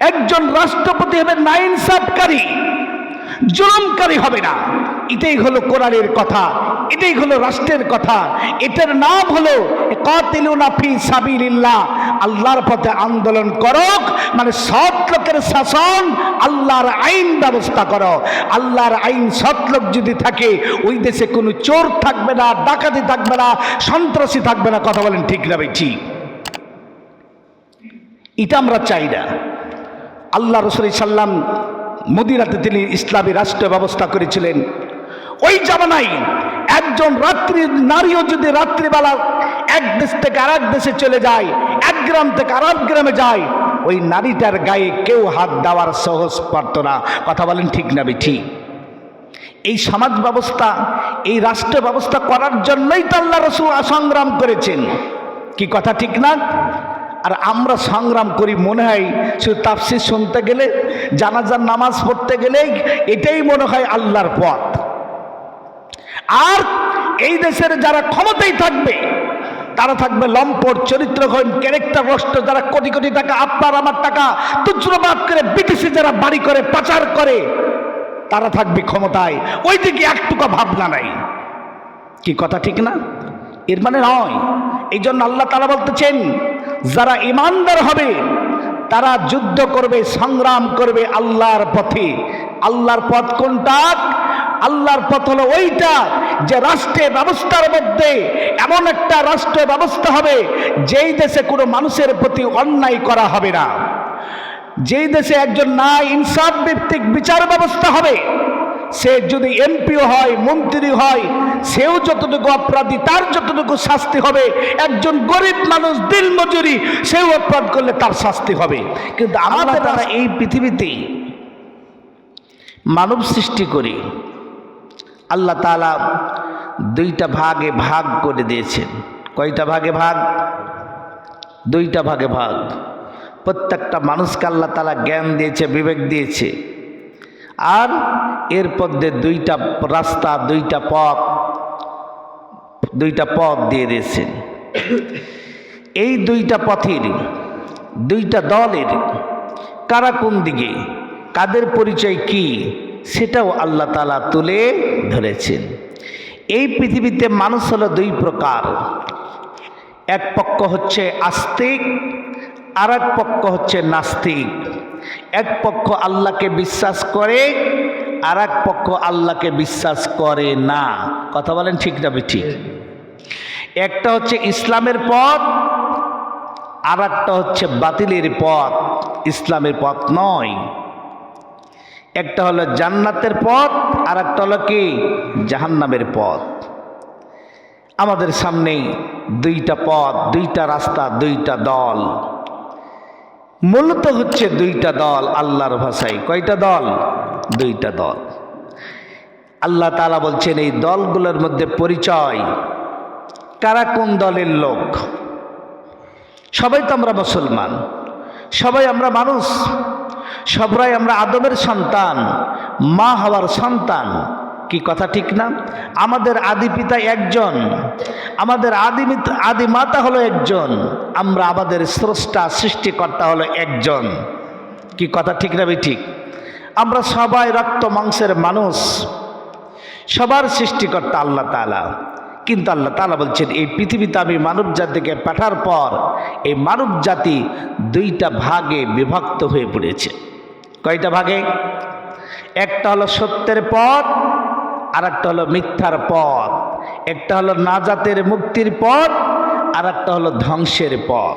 একজন রাষ্ট্রপতি হবে না ইনসাফকারী জুলুমকারী হবে না। এটাই হলো কোরআনের কথা, এটাই হলো রাষ্ট্রের কথা। এটার নাম হলো কাতিলুনা ফি সাবিলিল্লাহ, আল্লাহর পথে আন্দোলন করক মানে সৎ লোকের শাসন আল্লাহর আইন ব্যবস্থা করো। আল্লাহর আইন সৎ লোক যদি থাকে, ওই দেশে কোনো চোর থাকবে না, ডাকাতি থাকবে না, সন্ত্রাসী থাকবে না, কথা বলেন ঠিক না ঠিক? এটা আমরা চাই না। আল্লাহ রসুল সাল্লাম মদিনাতে তিনি ইসলামী রাষ্ট্র ব্যবস্থা করেছিলেন। ওই জামানাই একজন রাত্রি নারীও যদি রাত্রিবেলা এক দেশ থেকে আর দেশে চলে যায়, এক গ্রাম থেকে আর গ্রামে যায়, ওই নারীটার গায়ে কেউ হাত দেওয়ার সহজ পারত না। কথা বলেন ঠিক না ঠিক এই সমাজ ব্যবস্থা, এই রাষ্ট্র ব্যবস্থা করার জন্যই তো আল্লাহ রসুল সংগ্রাম করেছেন। কি কথা ঠিক না? আর আমরা সংগ্রাম করি, মনে হয় শুধু তাফসির শুনতে গেলে, জানাজার নামাজ পড়তে গেলে এটাই মনে হয় আল্লাহর পথ। আর এই দেশের যারা ক্ষমতায় থাকবে, তারা থাকবে লম্পট চরিত্রহীন ক্যারেক্টার নষ্ট যারা কোটি কোটি টাকা, আপনার আমার টাকা তুচ্ছবাদ করে বিদেশি যারা বাড়ি করে, পাচার করে, তারা থাকবে ক্ষমতায়। ওই দিকে একটুকু ভাবনা নাই। কি কথা ঠিক না? এর মানে নয়। এই জন্য আল্লাহ তালা বলতেছেন যারা ইমানদার হবে, তারা যুদ্ধ করবে, সংগ্রাম করবে আল্লাহর পথে। আল্লাহর পথ কোনটা? আল্লাহর পথ হলো ওইটা যে রাষ্ট্রের ব্যবস্থার মধ্যে এমন একটা রাষ্ট্র ব্যবস্থা হবে, যেই দেশে কোনো মানুষের প্রতি অন্যায় করা হবে না। যেই দেশে একজন না ইনসাফ ভিত্তিক বিচার ব্যবস্থা হবে সে যদি এমপিও হয় মন্ত্রী হয় সেও যতটুকু অপরাধী তার যতটুকু শাস্তি হবে। একজন গরিব মানুষ দিল মজুরি সেও অপরাধ করলে তার শাস্তি হবে। কিন্তু আমাদের তারা এই পৃথিবীতে মানব সৃষ্টি করে আল্লাহ তালা দুইটা ভাগে ভাগ করে দিয়েছেন। কয়টা ভাগে ভাগ? দুইটা ভাগে ভাগ। প্রত্যেকটা মানুষকে আল্লাহ তালা জ্ঞান দিয়েছে বিবেক দিয়েছে। আর এর মধ্যে দুইটা রাস্তা, দুইটা পথ দুইটা পথ দিয়ে দিয়েছেন। এই দুইটা পথের, দুইটা দলের কারা কোন দিকে, কাদের পরিচয় কি, সেটাও আল্লাহ তালা তুলে ধরেছেন। এই পৃথিবীতে মানুষ হলো দুই প্রকার। এক পক্ষ হচ্ছে আস্তিক আর এক পক্ষ হচ্ছে নাস্তিক। এক পক্ষ আল্লাহকে বিশ্বাস করে আর এক পক্ষ আল্লাহকে বিশ্বাস করে না। কথা বলেন ঠিক না ঠিক একটা হচ্ছে ইসলামের পথ আর একটা হচ্ছে বাতিলের পথ, ইসলামের পথ নয়। একটা হলো জান্নাতের পথ আর একটা হলো কি? জাহান্নামের পথ। আমাদের সামনে দুইটা পথ, দুইটা রাস্তা, দুইটা দল। মূলত হচ্ছে দুইটা দল আল্লাহর ভাষায়। কয়টা দল? দুইটা দল। আল্লাহ তালা বলছেন, এই দলগুলোর মধ্যে পরিচয়, কারা কোন দলের লোক? সবাই তো আমরা মুসলমান, সবাই আমরা মানুষ সবাই আমরা আদমের সন্তান, মা হওয়ার সন্তান কি কথা ঠিক না? আমাদের আদি পিতা একজন, আমাদের আদি আদি মাতা হলো একজন, আমরা আমাদের স্রষ্টা, সৃষ্টিকর্তা হলো একজন। কি কথা ঠিক না ঠিক? আমরা সবাই রক্ত মাংসের মানুষ, সবার সৃষ্টিকর্তা আল্লাহ তালা কিন্তু আল্লাহ তালা বলছেন, এই পৃথিবীতে আমি মানব জাতিকে পাঠার পর এই মানব জাতি দুইটা ভাগে বিভক্ত হয়ে পড়েছে। কয়টা ভাগে? একটা হলো সত্যের পথ আর একটা হলো মিথ্যার পথ। একটা হলো নাজাতের মুক্তির পথ আর একটা হলো ধ্বংসের পথ।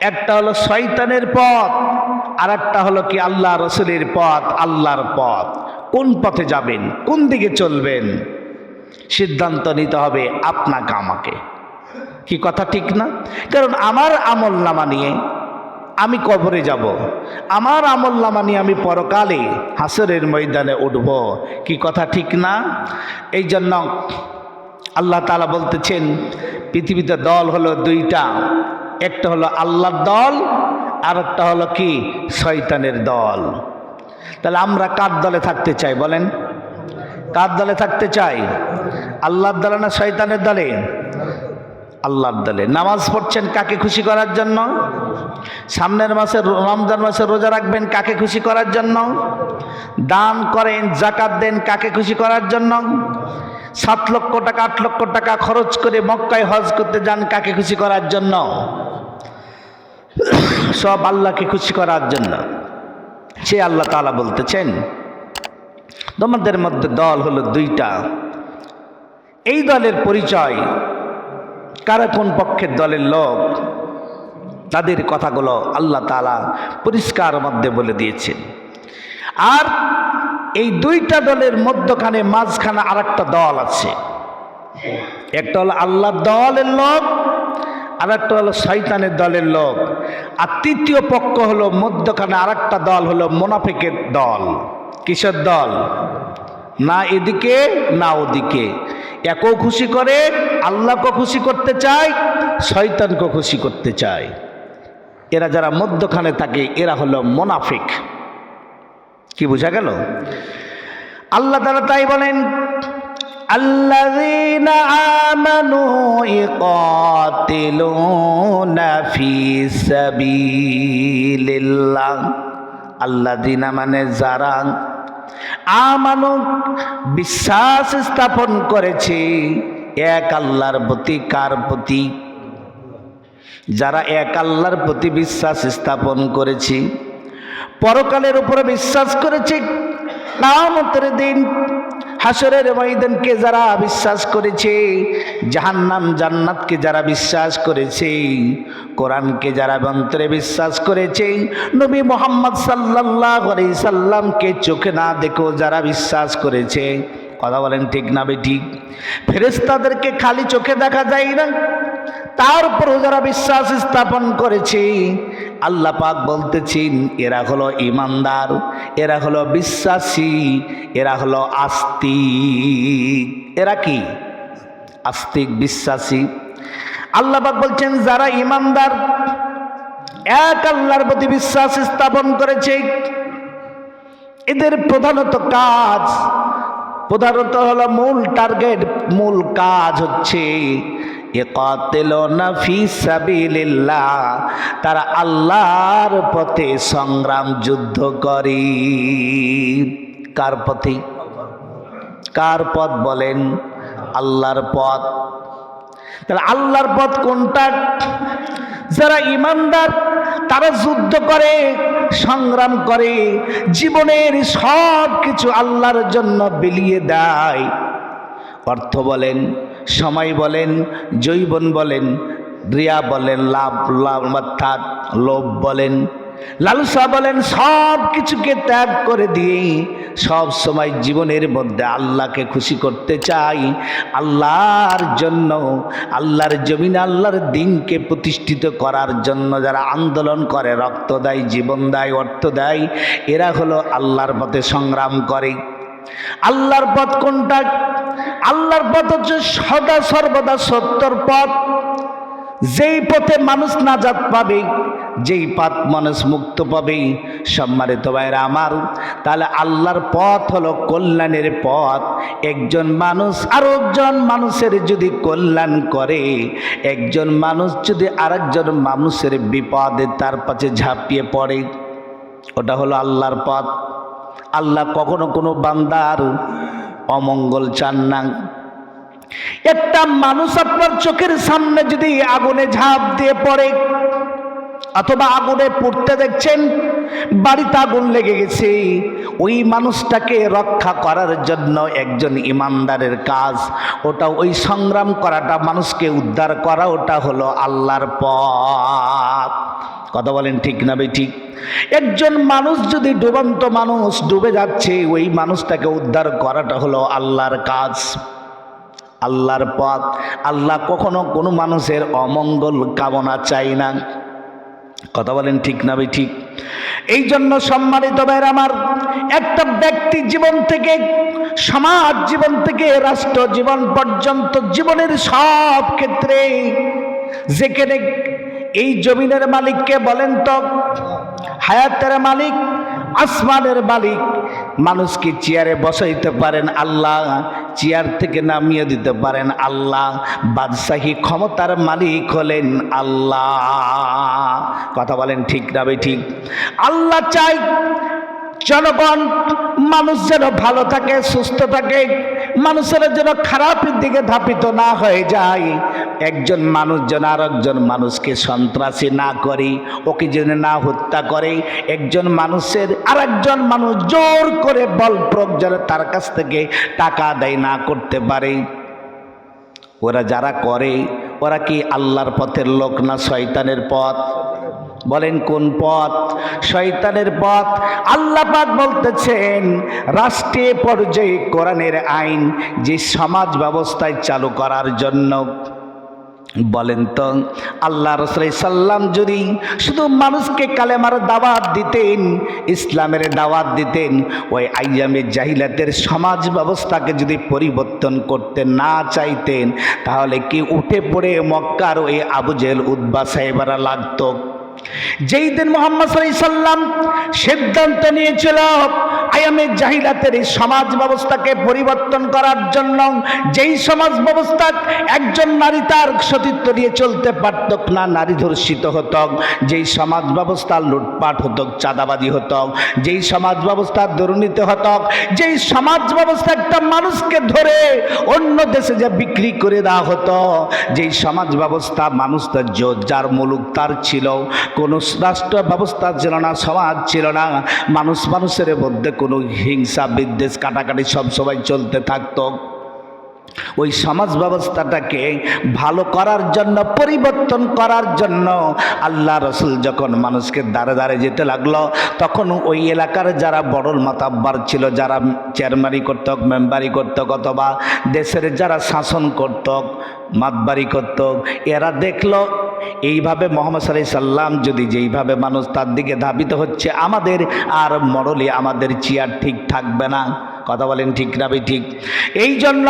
একটা হলো শয়তানের পথ আর একটা হলো কি আল্লাহ রসুলের পথ, আল্লাহর পথ। কোন পথে যাবেন, কোন দিকে চলবেন? সিদ্ধান্ত নিতে হবে আপনাকে, আমাকে। কি কথা ঠিক না? কারণ আমার আমল নামা নিয়ে আমি কবরে যাব। আমার আমল নামা নিয়ে আমি পরকালে হাসরের ময়দানে উঠব। কি কথা ঠিক না? এই জন্য আল্লাহ তালা বলতেছেন, পৃথিবীতে দল হলো দুইটা। একটা হলো আল্লাহর দল আর একটা হলো কি? শয়তানের দল। তাহলে আমরা কার দলে থাকতে চাই বলেন? কার দলে থাকতে চাই? আল্লাহর দলে না শয়তানের দলে? আল্লাহর দলে। নামাজ পড়ছেন কাকে খুশি করার জন্য? সামনের মাসে রমজান মাসে রোজা রাখবেন কাকে খুশি করার জন্য? দান করেন, জাকাত দেন কাকে খুশি করার জন্য? সাত লক্ষ টাকা, আট লক্ষ টাকা খরচ করে মক্কায় হজ করতে যান কাকে খুশি করার জন্য? সব আল্লাহকে খুশি করার জন্য। সে আল্লাহ তালা বলতেছেন, তোমাদের মধ্যে দল হলো দুইটা। এই দলের পরিচয় কারা কোন পক্ষের দলের লোক? তাদের কথাগুলো আল্লাহ তালা পরিষ্কার মধ্যে বলে দিয়েছেন। আর এই দুইটা দলের মধ্যখানে মাঝখানে আর একটা দল আছে। একটা হলো আল্লাহ দলের লোক আর একটা হলো শয়তানের দলের লোক। আর তৃতীয় পক্ষ হলো মধ্যখানে আর একটা দল হলো মোনাফেকের দল। কিসের দল? না এদিকে, না ওদিকে। একও খুশি করে আল্লাহকে খুশি করতে চায় শয়তানকে খুশি করতে চায় এরা যারা মধ্যখানে থাকে এরা হলো মোনাফিক কি বোঝা গেল আল্লাহ তারা তাই বলেন الذين آمنوا يقاتلون في سبيل الله الذين মানে যারা আমানু বিশ্বাস স্থাপন করেছে। এক আল্লাহর প্রতি কার প্রতি? যারা এক আল্লাহর প্রতি বিশ্বাস স্থাপন করেছে, পরকালের উপরে বিশ্বাস করেছে কামতের দিন হাসরের ময়দানকে যারা বিশ্বাস করেছে, জাহান্নাম জান্নাতকে যারা বিশ্বাস করেছে, কোরআনকে যারা অন্তরে বিশ্বাস করেছে, নবী মোহাম্মদ সাল্লাহ সাল্লামকে চোখে না দেখো যারা বিশ্বাস করেছে। কথা বলেন ঠিক না বে ঠিক ফেরেস্তাদেরকে খালি চোখে দেখা যায় না। তার উপরও যারা বিশ্বাস স্থাপন করেছে আল্লাহ পাক বলতেছেন, এরা হলো ইমানদার, এরা হলো বিশ্বাসী, এরা হলো আস্তিক। এরা কি? আস্তিক, বিশ্বাসী। আল্লাহ পাক বলছেন, যারা ইমানদার, এক আল্লাহর প্রতি বিশ্বাস স্থাপন করেছে, এদের প্রধানত কাজ, প্রধানত হলো মূল টার্গেট মূল কাজ হচ্ছে তারা আল্লাহর পথে সংগ্রাম যুদ্ধ করে। কার পথে? কার পথ বলেন? আল্লাহর পথ। তাহলে আল্লাহর পথ কোনটা? যারা ইমানদার, তারা যুদ্ধ করে, সংগ্রাম করে, জীবনের সব কিছু আল্লাহর জন্য বিলিয়ে দেয়। অর্থ বলেন সময় বলেন, জৈবন বলেন, রিয়া বলেন, লাভ লাভ, অর্থাৎ লোভ বলেন। লালসা বলেন, সব কিছুকে ত্যাগ করে দিয়ে সব সময় জীবনের মধ্যে আল্লাহকে খুশি করতে চাই। আল্লাহর জন্য, আল্লাহর জমিন, আল্লাহর দিনকে প্রতিষ্ঠিত করার জন্য যারা আন্দোলন করে, রক্ত দেয়, জীবন দেয়, অর্থ দেয়, এরা হলো আল্লাহর পথে সংগ্রাম করে। আল্লাহর পথ কোনটা? আল্লাহর পথ হচ্ছে সদা, সর্বদা সত্যর পথ। যেই পথে মানুষ নাজাত পাবে, যেই পথ মানুষ মুক্ত পাবে, সম্মানিত ভাইরা আমার, তাহলে আল্লাহর পথ হলো কল্যাণের পথ। একজন মানুষ আরও একজন মানুষের যদি কল্যাণ করে, একজন মানুষ যদি আরেকজন মানুষের বিপদে তার পাশে ঝাঁপিয়ে পড়ে, ওটা হলো আল্লাহর পথ। আল্লাহ কখনো কোনো বান্দার অমঙ্গল চান না। একটা মানুষ আপনার চোখের সামনে যদি আগুনে ঝাঁপ দিয়ে পড়ে, অথবা আগুনে পড়তে দেখছেন, বাড়িতে আগুন লেগে গেছে, ওই মানুষটাকে রক্ষা করার জন্য একজন ইমানদারের কাজ, ওটা ওই সংগ্রাম করাটা, মানুষকে উদ্ধার করা, ওটা হলো আল্লাহর পথ। কথা বলেন ঠিক না বে ঠিক। একজন মানুষ যদি ডুবন্ত মানুষ ডুবে যাচ্ছে, ওই মানুষটাকে উদ্ধার করাটা হলো আল্লাহর কাজ, আল্লাহর পথ। আল্লাহ কখনো কোনো মানুষের অমঙ্গল কামনা চাই না। কথা বলেন ঠিক না ভাই, ঠিক। এই জন্য সম্মানিত ভাইয়ের আমার, একটা ব্যক্তি জীবন থেকে, সমাজ জীবন থেকে, রাষ্ট্র জীবন পর্যন্ত জীবনের সব ক্ষেত্রে, যেখানে এই জমিনের মালিককে বলেন তো? হায়াতের মালিক, আসমানের মালিক। মানুষকে চেয়ারে বসাইতে পারেন আল্লাহ? চেয়ার থেকে নামিয়ে দিতে পারেন আল্লাহ। বাদশাহী ক্ষমতার মালিক হলেন আল্লাহ। কথা বলেন ঠিক না ঠিক। আল্লাহ চাই জনগণ, মানুষ যেন ভালো থাকে, সুস্থ থাকে। মানুষের যেন খারাপের দিকে ধাপিত না হয়ে যায়। একজন মানুষ যেন আর একজন মানুষকে সন্ত্রাসী না করে, ওকে যেন না হত্যা করে। একজন মানুষের আর একজন মানুষ জোর করে বল প্রয়োগ যেন তার কাছ থেকে টাকা আদায় না করতে পারে। ওরা যারা করে ওরা কি আল্লাহর পথের লোক না শয়তানের পথ? বলেন কোন পথ? শয়তানের পথ। আল্লাহ পাক বলতেছেন, রাষ্ট্রীয় পর্যায়ে কোরআনের আইন যে সমাজ ব্যবস্থায় চালু করার জন্য বলেন তো, আল্লাহ রসুল সাল্লাম যদি শুধু মানুষকে কালেমার দাওয়াত দিতেন, ইসলামের দাওয়াত দিতেন, ওই আইয়ামে জাহিলাতের সমাজ ব্যবস্থাকে যদি পরিবর্তন করতে না চাইতেন, তাহলে কি উঠে পড়ে মক্কার ওই আবুজেল উদ্বাসায় উদ্বা সাহেবারা লাগতো? যেই দিন মোহাম্মদ সাল্লাম সিদ্ধান্ত নিয়েছিল আয়ামে জাহিলাতের এই সমাজ ব্যবস্থাকে পরিবর্তন করার জন্য, যেই সমাজ ব্যবস্থা একজন নারী তার সতীত্ব নিয়ে চলতে পারত না, নারী ধর্ষিত হতো। যেই সমাজ ব্যবস্থা লুটপাট হতো, চাঁদাবাজি হতো। যেই সমাজ ব্যবস্থা দুর্নীতি হতো। যেই সমাজ ব্যবস্থা একটা মানুষকে ধরে অন্য দেশে যা বিক্রি করে দেওয়া হতো, যেই সমাজ ব্যবস্থা মানুষ তার যার মুলুক তার ছিল কোনো রাষ্ট্র ব্যবস্থা ছিল না, সমাজ ছিল না, মানুষ মানুষের মধ্যে কোনো হিংসা, বিদ্বেষ, কাটাকাটি সব সময় চলতে থাকতো। ওই সমাজ ব্যবস্থাটাকে ভালো করার জন্য, পরিবর্তন করার জন্য আল্লাহ রসুল যখন মানুষকে দাঁড়ে দাঁড়ে যেতে লাগল, তখন ওই এলাকার যারা বড়ল মাতাব্বার ছিল, যারা চেয়ারম্যানই করত মেম্বারি করত, অথবা দেশের যারা শাসন করত, মাতবাড়ি করত, এরা দেখল এইভাবে মোহাম্মদ সাল্লাহ সাল্লাম যদি যেইভাবে মানুষ তার দিকে ধাবিত হচ্ছে আমাদের, আর মরলে আমাদের চেয়ার ঠিক থাকবে না। কথা বলেন ঠিক না ঠিক? এই জন্য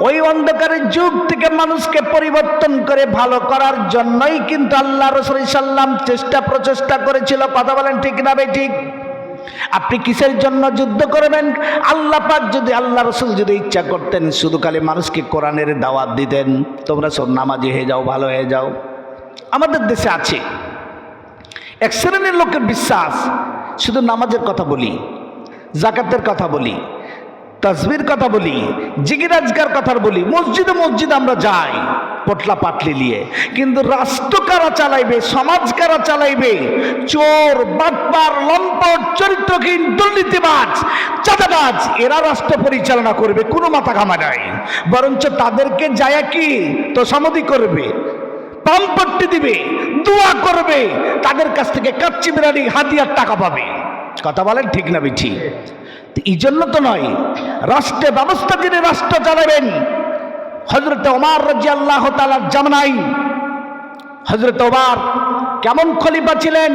ওই অন্ধকারের যুগ থেকে মানুষকে পরিবর্তন করে ভালো করার জন্যই কিন্তু আল্লাহ রসুল সাল্লাম চেষ্টা প্রচেষ্টা করেছিল। কথা বলেন ঠিক না ঠিক? আপনি কিসের জন্য যুদ্ধ করবেন? আল্লাহ পাক যদি, আল্লাহ রসুল যদি ইচ্ছা করতেন, শুধু খালি মানুষকে কোরআনের দাওয়াত দিতেন। তোমরা সব নামাজি হয়ে যাও, ভালো হয়ে যাও। আমাদের দেশে আছে। এক শ্রেণির লোকের বিশ্বাস, শুধু নামাজের কথা বলি, জাকাতের কথা বলি, তসবির কথা বলি জিগিরাজগার কথা বলি, মসজিদে মসজিদে আমরা যাই, পটলা পাটলি নিয়ে। কিন্তু রাষ্ট্র কারা চালাইবে, সমাজ কারা চালাইবে? চোর, বাটপার, লম্পট, চরিত্রহীন, দুর্নীতিবাজ, চাঁদাবাজ, এরা রাষ্ট্র পরিচালনা করবে, কোনো মাথা ঘামা নাই। বরঞ্চ তাদেরকে যায় কি তো সমাধি করবে। পাম্পট্টি দিবে, দোয়া করবে, তাদের কাছ থেকে কাচ্চি বিরানি হাতিয়ার টাকা পাবে। কথা বলেন ঠিক না বিঠি এই জন্য তো নয়, রাষ্ট্রে ব্যবস্থা যিনি রাষ্ট্র চালাবেন হজরত ওমার রাজি আল্লাহ তালার জামনাই হজরত ওমার কেমন খলিফা ছিলেন?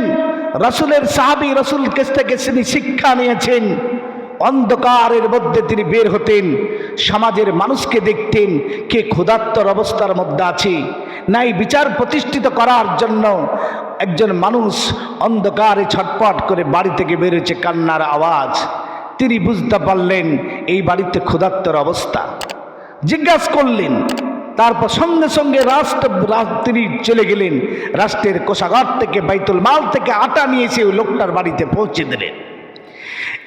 রসুলের সাহাবি রসুল কেস থেকে তিনি শিক্ষা নিয়েছেন। অন্ধকারের মধ্যে তিনি বের হতেন। সমাজের মানুষকে দেখতেন কে ক্ষুধাত্তর অবস্থার মধ্যে আছে। নাই বিচার প্রতিষ্ঠিত করার জন্য একজন মানুষ অন্ধকারে ছটপট করে বাড়ি থেকে বেরোচ্ছে কান্নার আওয়াজ। তিনি বুঝতে পারলেন এই বাড়িতে ক্ষুধাত্তর অবস্থা। জিজ্ঞাসা করলেন, তারপর সঙ্গে সঙ্গে রাষ্ট্র তিনি চলে গেলেন। রাষ্ট্রের কোষাগার থেকে, বাইতুল মাল থেকে আটা নিয়ে ওই লোকটার বাড়িতে পৌঁছে দিলেন।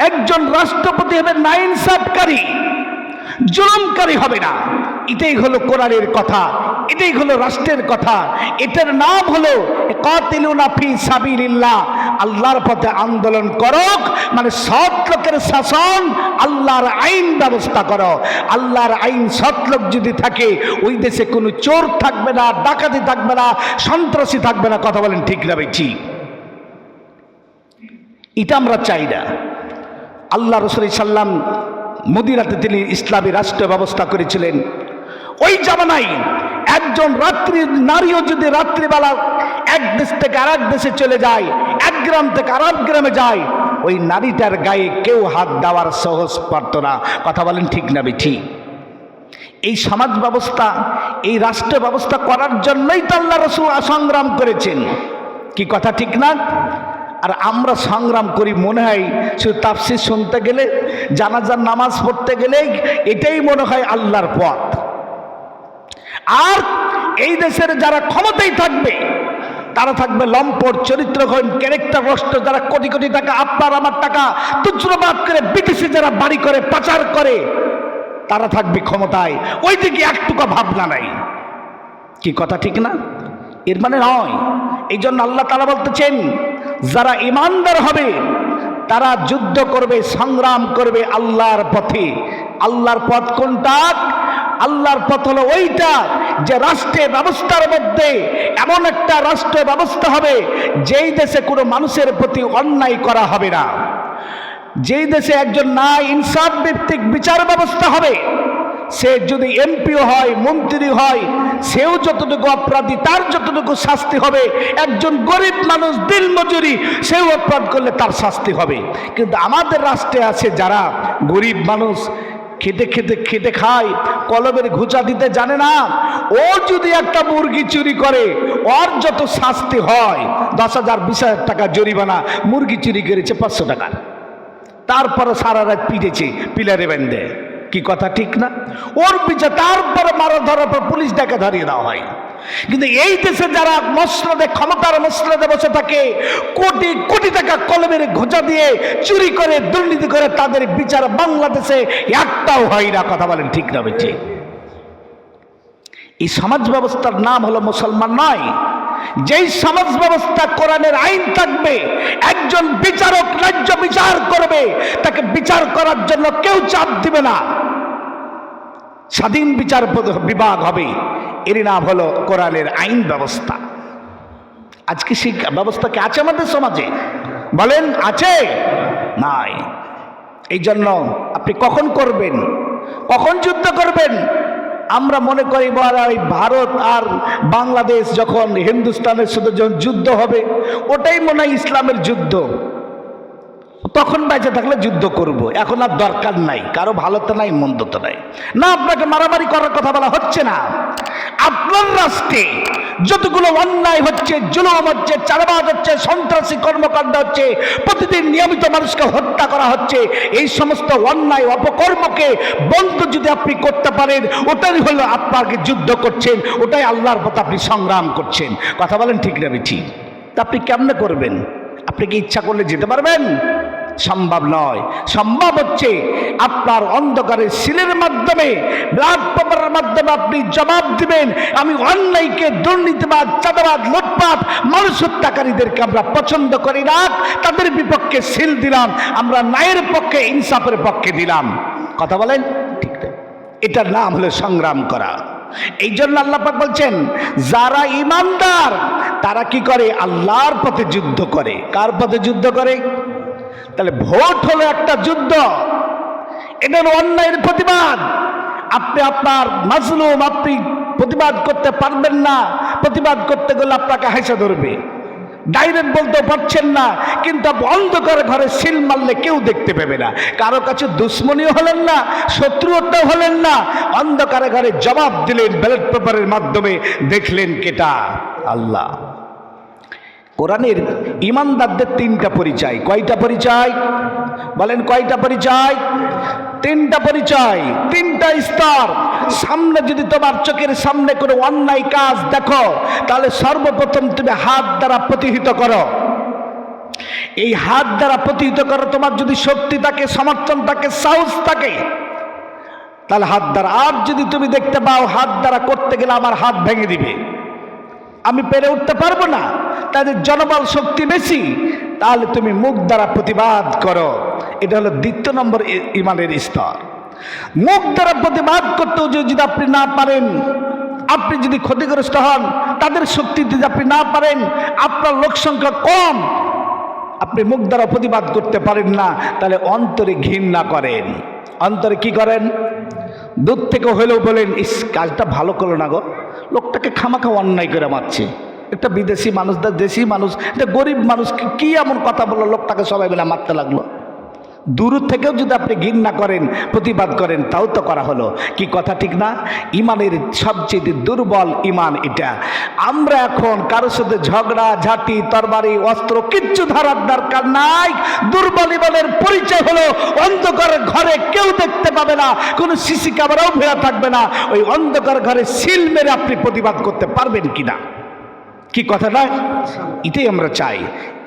একজন রাষ্ট্রপতি হবে নাইনসাফকারী জুলুমকারী হবে না। এটাই হলো কোরআনের কথা, এটাই হলো রাষ্ট্রের কথা। এটার নাম হলো কাতিলুনা ফি সাবিলিল্লাহ। আল্লাহর পথে আন্দোলন করক মানে সৎ লোকের শাসন, আল্লাহর আইন ব্যবস্থা করো। আল্লাহর আইন সৎ লোক যদি থাকে, ওই দেশে কোনো চোর থাকবে না, ডাকাতি থাকবে না, সন্ত্রাসী থাকবে না, কথা বলেন ঠিক না ঠিক? এটা আমরা চাই না। আল্লাহ রসুল সাল্লাম মদিরাতে তিনি ইসলামী রাষ্ট্র ব্যবস্থা করেছিলেন। ওই জামানায় একজন রাত্রি নারীও যদি রাত্রিবেলা এক দেশ থেকে আর দেশে চলে যায়, এক গ্রাম থেকে আর গ্রামে যায়, ওই নারীটার গায়ে কেউ হাত দেওয়ার সহজ পারত না। কথা বলেন ঠিক না বে ঠিক এই সমাজ ব্যবস্থা, এই রাষ্ট্র ব্যবস্থা করার জন্যই তো আল্লাহ রসুল সংগ্রাম করেছেন। কি কথা ঠিক না? আর আমরা সংগ্রাম করি, মনে হয় শুধু তাফসির শুনতে গেলে, জানাজার নামাজ পড়তে গেলে এটাই মনে হয় আল্লাহর পথ। আর এই দেশের যারা ক্ষমতায় থাকবে, তারা থাকবে লম্পট চরিত্রহীন ক্যারেক্টার নষ্ট যারা কোটি কোটি টাকা, আপনার আমার টাকা তুচ্ছবাদ করে বিদেশে যারা বাড়ি করে, পাচার করে, তারা থাকবে ক্ষমতায়। ওই দিকে একটুকু ভাবনা নাই। কি কথা ঠিক না? এর মানে নয়। এই জন্য আল্লাহ তালা বলতেছেন যারা ইমানদার হবে, তারা যুদ্ধ করবে, সংগ্রাম করবে আল্লাহর পথে। আল্লাহর পথ কোনটা? আল্লাহর পথ হলো ওইটা যে রাষ্ট্রের ব্যবস্থার মধ্যে এমন একটা রাষ্ট্র ব্যবস্থা হবে, যেই দেশে কোনো মানুষের প্রতি অন্যায় করা হবে না। যেই দেশে একজন না ইনসাফ ভিত্তিক বিচার ব্যবস্থা হবে সে যদি এমপিও হয়, মন্ত্রী হয়, সেও যতটুকু অপরাধী, তার যতটুকু শাস্তি হবে। একজন গরিব মানুষ, দিল মজুরি, সেও অপরাধ করলে তার শাস্তি হবে। কিন্তু আমাদের রাষ্ট্রে আছে যারা গরিব মানুষ খেতে খেতে খেতে খায়, কলমের ঘুচা দিতে জানে না। ও যদি একটা মুরগি চুরি করে, ওর যত শাস্তি হয়, দশ হাজার, বিশ হাজার টাকা জরিমানা, মুরগি চুরি করেছে পাঁচশো টাকার। তারপরে সারা রাত পিটেছে, পিলারে বেঁধে। কি কথা ঠিক না? ওর পিছে তারপরে মারা ধরার পর পুলিশ ডাকে ধরিয়ে দেওয়া হয়। কিন্তু এই দেশে যারা মসলদে ক্ষমতার মসলদে বসে থাকে, কোটি কোটি টাকা কলমের ঘোষা দিয়ে চুরি করে, দুর্নীতি করে তাদের বিচার বাংলাদেশে একটাও হয় না। কথা বলেন ঠিক না বেঠিক? এই সমাজ ব্যবস্থার নাম হলো মুসলমান নয় যেই সমাজ ব্যবস্থা কোরআনের আইন থাকবে, একজন বিচারক রাজ্য বিচার করবে, তাকে বিচার করার জন্য কেউ চাপ দিবে না। স্বাধীন বিচার বিভাগ হবে এর নাম হলো কোরআনের আইন ব্যবস্থা। আজকে সেই ব্যবস্থা কি আছে আমাদের সমাজে? বলেন, আছে? নাই। এই জন্য আপনি কখন করবেন? কখন যুদ্ধ করবেন? আমরা মনে করি ওই ভারত আর বাংলাদেশ যখন হিন্দুস্তানের সাথে যখন যুদ্ধ হবে, ওটাই মনে হয় ইসলামের যুদ্ধ। তখন বেঁচে থাকলে যুদ্ধ করব। এখন আর দরকার নাই, কারও ভালো তো নাই, মন্দ তো নাই। না আপনাকে মারামারি করার কথা বলা হচ্ছে না। আপনার রাষ্ট্রে যতগুলো অন্যায় হচ্ছে, জুলুম হচ্ছে চারবাদ হচ্ছে, সন্ত্রাসী কর্মকাণ্ড হচ্ছে, প্রতিদিন নিয়মিত মানুষকে হত্যা করা হচ্ছে, এই সমস্ত অন্যায় অপকর্মকে বন্ধ যদি আপনি করতে পারেন, ওটাই হলো আপনাকে যুদ্ধ করছেন, ওটাই আল্লাহর পথে আপনি সংগ্রাম করছেন। কথা বলেন ঠিক না ঠিক তা আপনি কেমনে করবেন? আপনি কি ইচ্ছা করলে যেতে পারবেন? সম্ভব নয়। সম্ভব হচ্ছে আপনার অন্ধকারের সিলের মাধ্যমে, ব্লাড পেপারের মাধ্যমে আপনি জবাব দিবেন। আমি অন্যায়কে, দুর্নীতিবাদ, চাঁদাবাদ, লুটপাট মানুষ হত্যাকারীদেরকে আমরা পছন্দ করি না। তাদের বিপক্ষে সিল দিলাম। আমরা ন্যায়ের পক্ষে, ইনসাফের পক্ষে দিলাম। কথা বলেন? ঠিক এটার নাম হলো সংগ্রাম করা। এই জন্য আল্লাপাক বলছেন, যারা ইমানদার, তারা কি করে? আল্লাহর পথে যুদ্ধ করে। কার পথে যুদ্ধ করে? তাহলে ভোট হলো একটা যুদ্ধ। হলো অন্যায়ের প্রতিবাদ। আপনি আপনার মাজলুম আপনি প্রতিবাদ করতে পারবেন না। প্রতিবাদ করতে গেলে আপনাকে হাসে ধরবে। ডাইরেক্ট বলতে পারছেন না, কিন্তু অন্ধকার ঘরে সিল মারলে কেউ দেখতে পাবে না। কারও কাছে দুশ্মনীয় হলেন না, শত্রুতাও হলেন না। অন্ধকারে ঘরে জবাব দিলেন ব্যালট পেপারের মাধ্যমে। দেখলেন কেটা? আল্লাহ। কোরআনের ইমানদারদের তিনটা পরিচয়। কয়টা পরিচয়? বলেন কয়টা পরিচয়? তিনটা পরিচয়। তিনটা স্তর। সামনে যদি তোমার চোখের সামনে কোনো অন্যায় কাজ দেখো, তাহলে সর্বপ্রথম তুমি হাত দ্বারা প্রতিহিত করো। এই হাত দ্বারা প্রতিহিত করো, তোমার যদি শক্তি থাকে, সমর্থন থাকে, সাহস থাকে, তাহলে হাত দ্বারা। আর যদি তুমি দেখতে পাও হাত দ্বারা করতে গেলে আমার হাত ভেঙে দিবে। আমি পেরে উঠতে পারব না। তাদের জনবল শক্তি বেশি। তাহলে তুমি মুখ দ্বারা প্রতিবাদ করো। এটা হলো দ্বিতীয় নম্বর ইমানের স্তর। মুখ দ্বারা প্রতিবাদ করতেও যদি আপনি না পারেন, আপনি যদি ক্ষতিগ্রস্ত হন, তাদের শক্তি যদি আপনি না পারেন, আপনার লোক সংখ্যা কম। আপনি মুখ দ্বারা প্রতিবাদ করতে পারেন না, তাহলে অন্তরে ঘৃণা করেন। অন্তরে কি করেন? দূর থেকে হলেও বলেন, ইস, কাজটা ভালো করল না গো। লোকটাকে খামাখা অন্যায় করে মারছে। একটা বিদেশি মানুষ দেশি মানুষ, একটা গরিব মানুষ কি এমন কথা বলল? লোকটাকে সবাই মিলে মারতে লাগল। দূর থেকেও যদি আপনি ঘৃণা করেন, প্রতিবাদ করেন, তাও তো করা হলো। কি কথা ঠিক না? ইমানের সবচেয়ে দুর্বল ইমান এটা। আমরা এখন কারোর সাথে ঝগড়া, ঝাঁটি, তরবারি, অস্ত্র, কিচ্ছু ধরার দরকার নাই। দুর্বল ইমানের পরিচয় হলো অন্ধকার ঘরে কেউ দেখতে পাবে না, কোনো সিসি ক্যামেরাও ভেড়া থাকবে না। ওই অন্ধকার ঘরে সিল মেরে আপনি প্রতিবাদ করতে পারবেন কিনা? কি কথা না? এটাই আমরা চাই।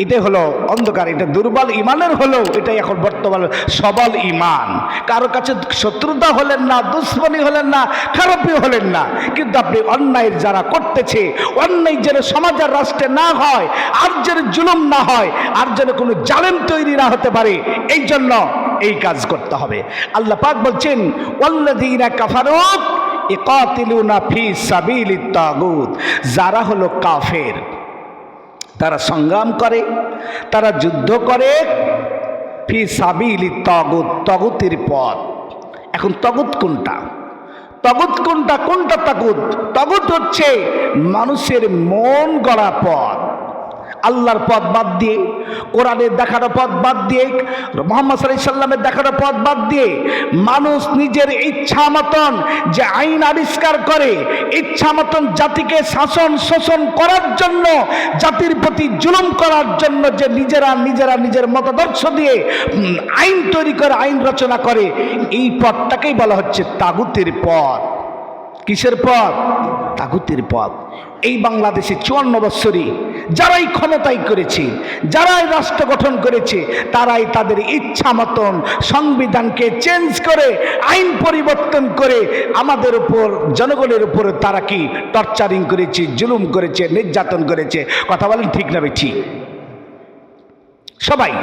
এটাই হলো অন্ধকার, এটা দুর্বল ইমানের হলো, এটাই এখন বর্তমান সবল ইমান। কারও কাছে শত্রুতা হলেন না, দুশ্মনী হলেন না, খারাপই হলেন না। কিন্তু আপনি অন্যায়ের যারা করতেছে, অন্যায় যেন সমাজ আর রাষ্ট্রে না হয়, আর যেন জুলুম না হয়, আর যেন কোনো জালেম তৈরি না হতে পারে এই জন্য এই কাজ করতে হবে। আল্লাহ পাক বলছেন, ওয়াল্লাযীনা কাফারুক ফি যারা হলো কাফের। তারা সংগ্রাম করে, তারা যুদ্ধ করে ফি সাবিলি তগুত, তগুতের পথ। এখন তগুত কোনটা? তগুত কোনটা? কোনটা তগুত? তগুত হচ্ছে মানুষের মন গড়া পথ। আল্লাহর পথ বাদ দিয়ে, কোরআনের দেখানো পথ বাদ দিয়ে, মোহাম্মদ সাল্লাহ সাল্লামের দেখানো পথ বাদ দিয়ে মানুষ নিজের ইচ্ছা মতন যে আইন আবিষ্কার করে, ইচ্ছা মতন জাতিকে শাসন শোষণ করার জন্য, জাতির প্রতি জুলুম করার জন্য যে নিজেরা নিজেরা নিজের মতাদর্শ দিয়ে আইন তৈরি করে, আইন রচনা করে, এই পথটাকেই বলা হচ্ছে তাগুতের পথ। কিসের পথ? তাগুতের পথ। এই বাংলাদেশে চুয়ান্ন বৎসরই যারাই ক্ষমতায় করেছে, যারাই রাষ্ট্র গঠন করেছে, তারাই তাদের ইচ্ছা মতন সংবিধানকে চেঞ্জ করে, আইন পরিবর্তন করে আমাদের উপর, জনগণের উপর তারা কি টর্চারিং করেছে, জুলুম করেছে, নির্যাতন করেছে? কথা বলেন ঠিক না ঠিক সবাই,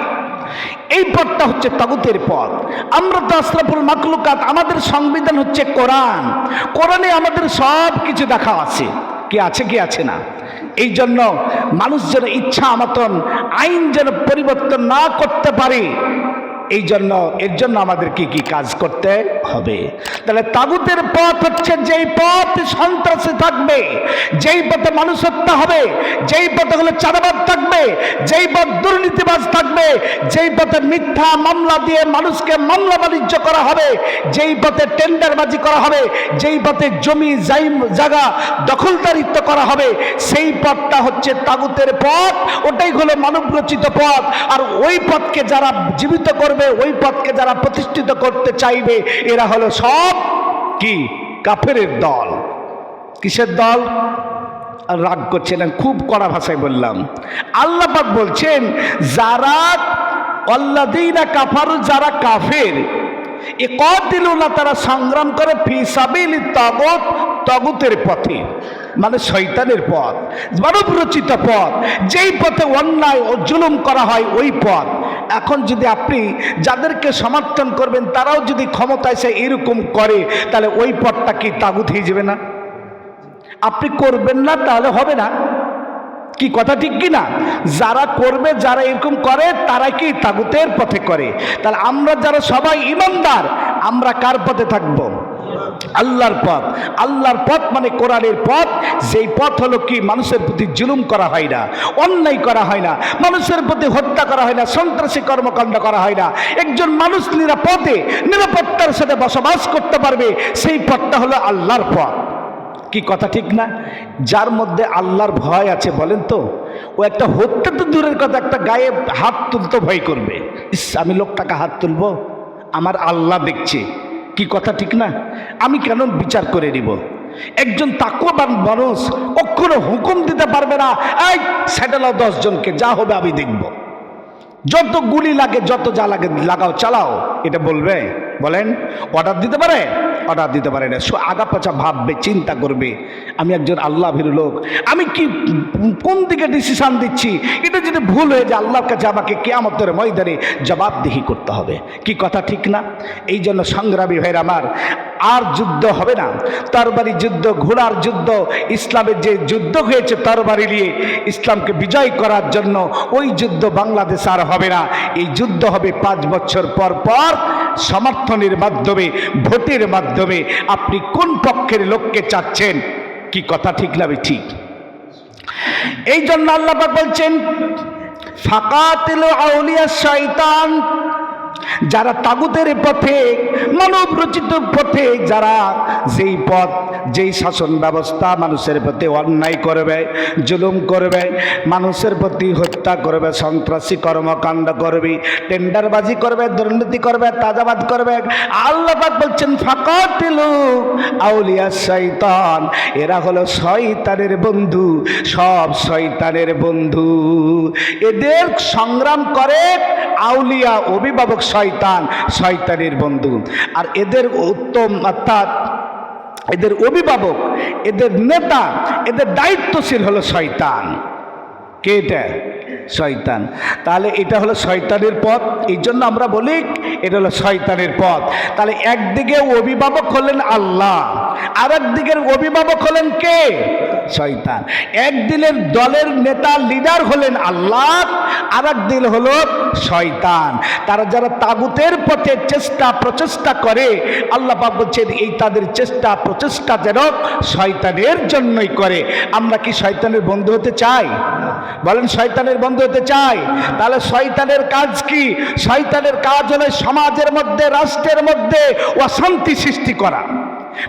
এই পথটা হচ্ছে তাগুতের পথ। আমরা তো আশরাফুল মাকলুকাত আমাদের সংবিধান হচ্ছে কোরআন। কোরআনে আমাদের সব কিছু দেখা আছে। কি আছে, কে আছে না? এই জন্য মানুষ যেন ইচ্ছা মতন আইন যেন পরিবর্তন না করতে পারে এই জন্য, এর জন্য আমাদের কি কি কাজ করতে হবে? তাহলে তাগুতের পথ হচ্ছে যেই পথ সন্ত্রাসী থাকবে, যেই পথে মানুষ হত্যা হবে, যেই পথে হলে চাঁদাবাদ থাকবে, যেই পথ দুর্নীতিবাজ থাকবে, যেই পথে মিথ্যা মামলা দিয়ে মানুষকে মামলা বাণিজ্য করা হবে, যেই পথে টেন্ডারবাজি করা হবে, যেই পথে জমি জাই জায়গা দখলদারিত্ব করা হবে, সেই পথটা হচ্ছে তাগুতের পথ, ওটাই হলো মানব রচিত পথ। আর ওই পথকে যারা জীবিত করবে ওই পথকে যারা প্রতিষ্ঠিত করতে চাইবে, এরা হলো সব কি? কাফের দল। কিসের দল? রাগ করছেন আমি খুব কড়া ভাষায় বললাম। আল্লাপাক বলছেন, যারা অল্লাদিনা কাফারু, যারা কাফের এ কতিলুনা তারা সংগ্রাম করে ফিসাবিল তগত, তগতের পথে মানে শৈতানের পথ মানব রচিত পথ। যেই পথে অন্যায় ও জুলুম করা হয়, ওই পথ। এখন যদি আপনি যাদেরকে সমর্থন করবেন, তারাও যদি ক্ষমতায় সে এরকম করে, তাহলে ওই পথটা কি তাগুত হয়ে যাবে না? আপনি করবেন না, তাহলে হবে না। কি কথা ঠিক কি না? যারা করবে, যারা এরকম করে তারা কি তাগুতের পথে করে। তাহলে আমরা যারা সবাই ইমানদার, আমরা কার পথে থাকব? আল্লাহর পথ। আল্লাহর পথ মানে কোরআনের পথ। যেই পথ হলো কি, মানুষের প্রতি জুলুম করা হয় না, অন্যায় করা হয় না, মানুষের প্রতি হত্যা করা হয় না, সন্ত্রাসী কর্মকাণ্ড করা হয় না। একজন মানুষ নিরাপদে, নিরাপত্তার সাথে বসবাস করতে পারবে, সেই পথটা হলো আল্লাহর পথ। কি কথা ঠিক না? যার মধ্যে আল্লাহর ভয় আছে, বলেন তো, ও একটা হত্যা তো দূরের কথা, একটা গায়ে হাত তুলতে ভয় করবে। ইস, আমি লোকটাকে হাত তুলবো? আমার আল্লাহ দেখছে। কি কথা ঠিক না? আমি কেন বিচার করে নিব? একজন তাকুয়াবান মানুষ কখনো হুকুম দিতে পারবে না। এই স্যাটেলাও দশজনকে যা হবে আমি দেখব। যত গুলি লাগে, যত যা লাগে, লাগাও, চালাও, এটা বলবে। বলেন অর্ডার দিতে পারে? অর্ডার দিতে পারে না। আগা পাচা ভাববে, চিন্তা করবে, আমি একজন আল্লাহ ভীরু লোক, আমি কি কোন দিকে ডিসিশন দিচ্ছি? এটা যদি ভুল হয়ে যায়, আল্লাহর কাছে আমাকে কেয়ামতের ময়দানে জবাবদিহি করতে হবে। কি কথা ঠিক না? এই জন্য সংগ্রামী ভাইয়ের আমার, আর যুদ্ধ হবে না। তরবারি যুদ্ধ, ঘোড়ার যুদ্ধ, ইসলামের যে যুদ্ধ হয়েছে তরবারি নিয়ে ইসলামকে বিজয় করার জন্য ওই যুদ্ধ বাংলাদেশ আর হবে না। এই যুদ্ধ হবে পাঁচ বছর পর পর সমর্থনের মাধ্যমে, ভোটের মাধ্যমে আপনি কোন পক্ষের লোককে চাচ্ছেন? কি কথা ঠিক না ঠিক? এই জন্য বলছেন বলছেন ফাকাতিল আউলিয়া শয়তান যারা তাগুতের পথে মানব রচিত পথে, যারা যেই পথ, যেই শাসন ব্যবস্থা মানুষের প্রতি অন্যায় করবে, জুলুম করবে, মানুষের প্রতি হত্যা করবে, সন্ত্রাসী কর্মকাণ্ড করবে, টেন্ডারবাজি করবে, দুর্নীতি করবে, তাজাবাদ করবে, আল্লাহ পাক বলছেন, ফাকাতিলু আউলিয়া শয়তান। এরা হলো শয়তানের বন্ধু, সব শয়তানের বন্ধু। এদের সংগ্রাম করে আউলিয়া অভিভাবক শয়তান, শয়তানের বন্ধু। আর এদের উত্তম অর্থাৎ এদের অভিভাবক, এদের নেতা, এদের দায়িত্বশীল হলো শয়তান। কে এটা? শয়তান। তাহলে এটা হলো শয়তানের পথ। এই জন্য আমরা বলি এটা হলো শয়তানের পথ। তাহলে একদিকে অভিভাবক হলেন আল্লাহ আর একদিকের অভিভাবক হলেন কে? শয়তান। একদিনের দলের নেতা লিডার হলেন আল্লাহ আর একদিন হলো শয়তান। তারা যারা তাগুতের পথে চেষ্টা প্রচেষ্টা করে, আল্লাহ পাক বলছেন, এই তাদের চেষ্টা প্রচেষ্টা যেন শয়তানের জন্যই করে। আমরা কি শয়তানের বন্ধু হতে চাই? বলেন, শয়তানের বন্ধু হতে চাই। তাহলে শয়তানের কাজ কি? শয়তানের কাজ হলো সমাজের মধ্যে, রাষ্ট্রের মধ্যে অশান্তি সৃষ্টি করা।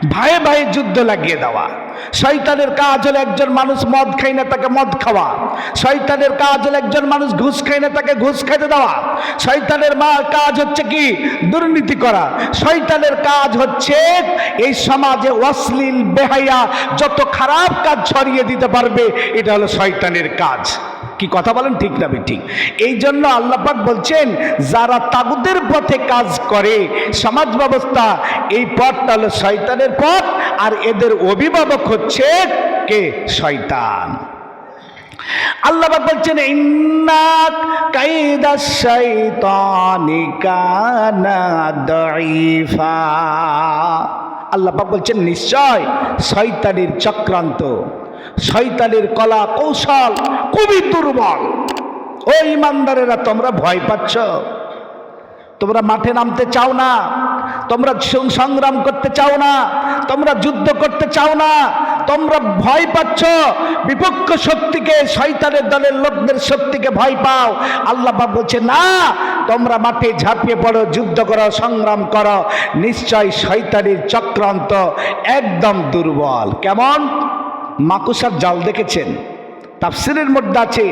ভাই ভাই যুদ্ধ লাগিয়ে দেওয়া। শয়তানের কাজ হলো একজন মানুষ মদ খাই না তাকে মদ খাওয়া। শয়তানের কাজ হলো একজন মানুষ ঘুষ খাই না তাকে ঘুষ খেতে দেওয়া। শয়তানের মা কাজ হচ্ছে কি? দুর্নীতি করা। শয়তানের কাজ হচ্ছে এই সমাজে অশ্লীল বেহাইয়া যত খারাপ কাজ ছড়িয়ে দিতে পারবে, এটা হলো শয়তানের কাজ। কি কথা বলেন? ঠিক না ঠিক এই জন্য আল্লাপাক বলছেন, যারা তাগুদের পথে কাজ করে, সমাজ ব্যবস্থা, এই পথটা হলো শয়তানের পথ, আর এদের অভিভাবক হচ্ছে কে? শয়তান। আল্লাহ বলছেন আল্লাহ বলছেন, নিশ্চয় শয়তানের চক্রান্ত শয়তানের কলা কৌশল খুবই দুর্বল। ও ইমানদারেরা, তোমরা ভয় পাচ্ছ। তোমরা মাঠে নামতে চাও না। তোমরা সংগ্রাম করতে চাও না। তোমরা যুদ্ধ করতে চাও না। তোমরা ভয় পাচ্ছ। বিপক্ষ শক্তিকে, শয়তানের দলের লোকদের শক্তিকে ভয় পাও। আল্লাহ বলছে, না, তোমরা মাঠে ঝাঁপিয়ে পড়ো, যুদ্ধ করো, সংগ্রাম করো। নিশ্চয় শয়তানের চক্রান্ত একদম দুর্বল। কেমন? মাকুসার জাল দেখেছেন? তাফসিরের মধ্যে আছে,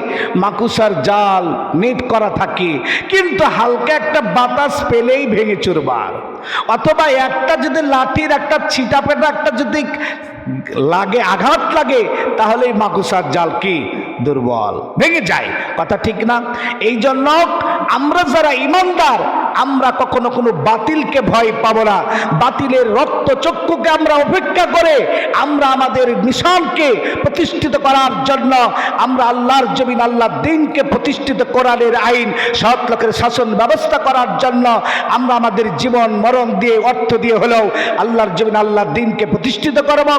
মাকুসার জাল নেট করা থাকে, কিন্তু হালকা একটা বাতাস পেলেই ভেঙে চুরবার অথবা একটা যদি লাঠির একটা ছিটা পেটা একটা যদি লাগে, আঘাত লাগে, তাহলেই মাকুসার জাল কি? দুর্বল। ভেঙে যায়। কথা ঠিক না? এই জন্য আমরা যারা ইমানদার, আমরা কখনো কোনো বাতিলকে ভয় পাবো না। বাতিলের রক্ত চক্ষুকে আমরা উপেক্ষা করে আমরা আমাদের মিশনকে প্রতিষ্ঠিত করার জন্য আমরা আল্লাহর জমিন আল্লাহ দিনকে প্রতিষ্ঠিত করার আইন, সৎ লোকের শাসন ব্যবস্থা করার জন্য আমরা আমাদের জীবন, মরণ দিয়ে, অর্থ দিয়ে হলেও আল্লাহর জমিন আল্লাহ দিনকে প্রতিষ্ঠিত করব।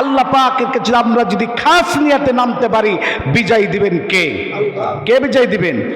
আল্লাহ কাছে আমরা যদি খাস নিয়াতে নামতে পারি বিজয় দিবেন কে? কে বিজয় দিবেন?